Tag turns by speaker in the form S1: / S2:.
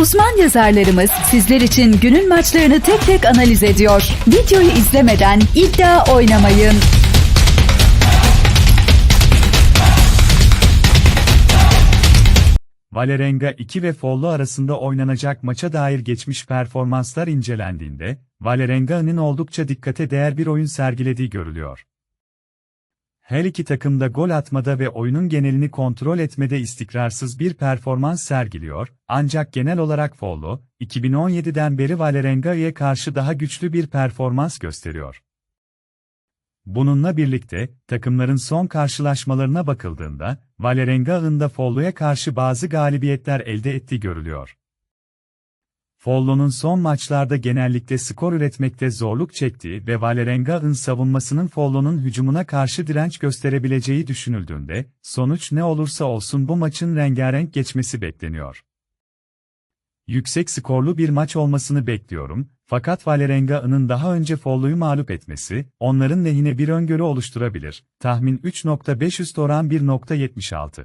S1: Uzman yazarlarımız sizler için günün maçlarını tek tek analiz ediyor. Videoyu izlemeden iddia oynamayın.
S2: Valerenga 2 ve Follo arasında oynanacak maça dair geçmiş performanslar incelendiğinde, Valerenga'nın oldukça dikkate değer bir oyun sergilediği görülüyor. Her iki takım da gol atmada ve oyunun genelini kontrol etmede istikrarsız bir performans sergiliyor, ancak genel olarak Follo, 2017'den beri Valerenga'ya karşı daha güçlü bir performans gösteriyor. Bununla birlikte, takımların son karşılaşmalarına bakıldığında, Valerenga'nın da Follo'ya karşı bazı galibiyetler elde ettiği görülüyor. Follo'nun son maçlarda genellikle skor üretmekte zorluk çektiği ve Valerenga'nın savunmasının Follo'nun hücumuna karşı direnç gösterebileceği düşünüldüğünde, sonuç ne olursa olsun bu maçın rengarenk geçmesi bekleniyor. Yüksek skorlu bir maç olmasını bekliyorum, fakat Valerenga'nın daha önce Follo'yu mağlup etmesi, onların lehine bir öngörü oluşturabilir. Tahmin 3.5 üst oran 1.76.